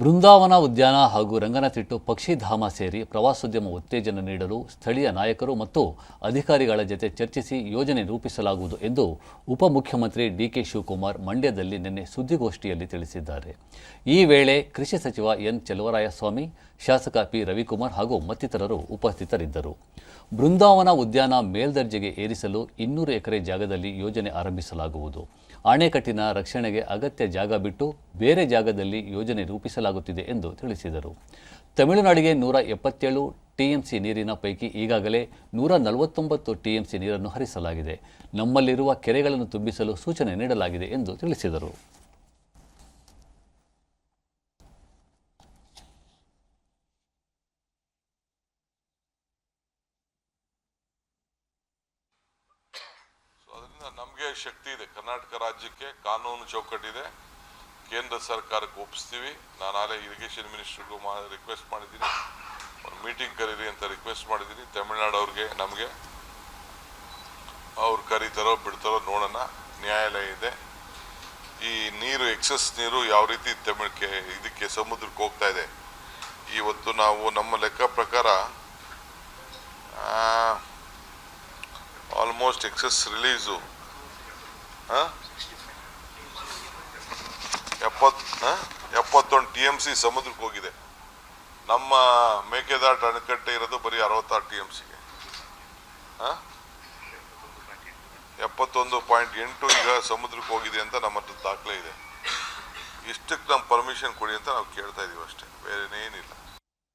ಬೃಂದಾವನ ಉದ್ಯಾನ ಹಾಗೂ ರಂಗನತಿಟ್ಟು ಪಕ್ಷಿಧಾಮ ಸೇರಿ ಪ್ರವಾಸೋದ್ಯಮ ಉತ್ತೇಜನ ನೀಡಲು ಸ್ಥಳೀಯ ನಾಯಕರು ಮತ್ತು ಅಧಿಕಾರಿಗಳ ಜತೆ ಚರ್ಚಿಸಿ ಯೋಜನೆ ರೂಪಿಸಲಾಗುವುದು ಎಂದು ಉಪಮುಖ್ಯಮಂತ್ರಿ ಡಿಕೆ ಶಿವಕುಮಾರ್ ಮಂಡ್ಯದಲ್ಲಿ ನಿನ್ನೆ ಸುದ್ದಿಗೋಷ್ಠಿಯಲ್ಲಿ ತಿಳಿಸಿದ್ದಾರೆ. ಈ ವೇಳೆ ಕೃಷಿ ಸಚಿವ ಎನ್ ಚೆಲುವರಾಯಸ್ವಾಮಿ, ಶಾಸಕ ಪಿ ರವಿಕುಮಾರ್ ಹಾಗೂ ಮತ್ತಿತರರು ಉಪಸ್ಥಿತರಿದ್ದರು. ಬೃಂದಾವನ ಉದ್ಯಾನ ಮೇಲ್ದರ್ಜೆಗೆ ಏರಿಸಲು ಇನ್ನೂರು ಎಕರೆ ಜಾಗದಲ್ಲಿ ಯೋಜನೆ ಆರಂಭಿಸಲಾಗುವುದು. ಅಣೆಕಟ್ಟಿನ ರಕ್ಷಣೆಗೆ ಅಗತ್ಯ ಜಾಗ ಬಿಟ್ಟು ಬೇರೆ ಜಾಗದಲ್ಲಿ ಯೋಜನೆ ರೂಪಿಸಲಾಗುತ್ತಿದೆ ಎಂದು ತಿಳಿಸಿದರು. ತಮಿಳುನಾಡಿಗೆ ನೂರ ಎಪ್ಪತ್ತೇಳು ಟಿಎಂಸಿ ನೀರಿನ ಪೈಕಿ ಈಗಾಗಲೇ ನೂರ ನಲವತ್ತೊಂಬತ್ತು ಟಿಎಂಸಿ ನೀರನ್ನು ಹರಿಸಲಾಗಿದೆ. ನಮ್ಮಲ್ಲಿರುವ ಕೆರೆಗಳನ್ನು ತುಂಬಿಸಲು ಸೂಚನೆ ನೀಡಲಾಗಿದೆ ಎಂದು ತಿಳಿಸಿದರು. ನಮಗೆ ಶಕ್ತಿ ಇದೆ. ಕರ್ನಾಟಕ ರಾಜ್ಯಕ್ಕೆ ಕಾನೂನು ಚೌಕಟ್ಟಿದೆ. ಕೇಂದ್ರ ಸರ್ಕಾರಕ್ಕೆ ಒಪ್ಪಿಸ್ತೀವಿ. ನಾನು ಆಗಲೇ ಇರಿಗೇಷನ್ ಮಿನಿಸ್ಟ್ರಿಗೂ ಮಾ ರಿಕ್ವೆಸ್ಟ್ ಮಾಡಿದ್ದೀನಿ. ಒಂದು ಮೀಟಿಂಗ್ ಕರೀರಿ ಅಂತ ರಿಕ್ವೆಸ್ಟ್ ಮಾಡಿದ್ದೀನಿ. ತಮಿಳ್ನಾಡು ಅವ್ರಿಗೆ ನಮಗೆ. ಅವ್ರು ಕರೀತಾರೋ ಬಿಡ್ತಾರೋ ನೋಡೋಣ. ನ್ಯಾಯಾಲಯ ಇದೆ. ಈ ನೀರು ಎಕ್ಸಸ್ ನೀರು ಯಾವ ರೀತಿ ತಮಿಳ್ಕೆ, ಇದಕ್ಕೆ ಸಮುದ್ರಕ್ಕೆ ಹೋಗ್ತಾ ಇದೆ. ಇವತ್ತು ನಾವು ನಮ್ಮ ಲೆಕ್ಕ ಪ್ರಕಾರ ಆಲ್ಮೋಸ್ಟ್ ಎಕ್ಸಸ್ ರಿಲೀಸು ಎಪ್ಪತ್ ಎಪ್ಪತ್ತೊಂದು ಟಿ ಎಂ ಸಿ ಸಮುದ್ರಕ್ಕೆ ಹೋಗಿದೆ. ನಮ್ಮ ಮೇಕೆದಾಟ ಅಣೆಕಟ್ಟೆ ಇರೋದು ಬರೀ ಅರವತ್ತಾರು ಟಿ ಎಂ ಸಿಗೆ. ಎಪ್ಪತ್ತೊಂದು ಪಾಯಿಂಟ್ ಎಂಟು ಈಗ ಸಮುದ್ರಕ್ಕೆ ಹೋಗಿದೆ ಅಂತ ನಮ್ಮ ಹತ್ರ ದಾಖಲೆ ಇದೆ. ಇಷ್ಟಕ್ಕೆ ನಮ್ಮ ಪರ್ಮಿಷನ್ ಕೊಡಿ ಅಂತ ನಾವು ಕೇಳ್ತಾ ಇದ್ದೀವಿ ಅಷ್ಟೇ. ಬೇರೆ ಏನಿಲ್ಲ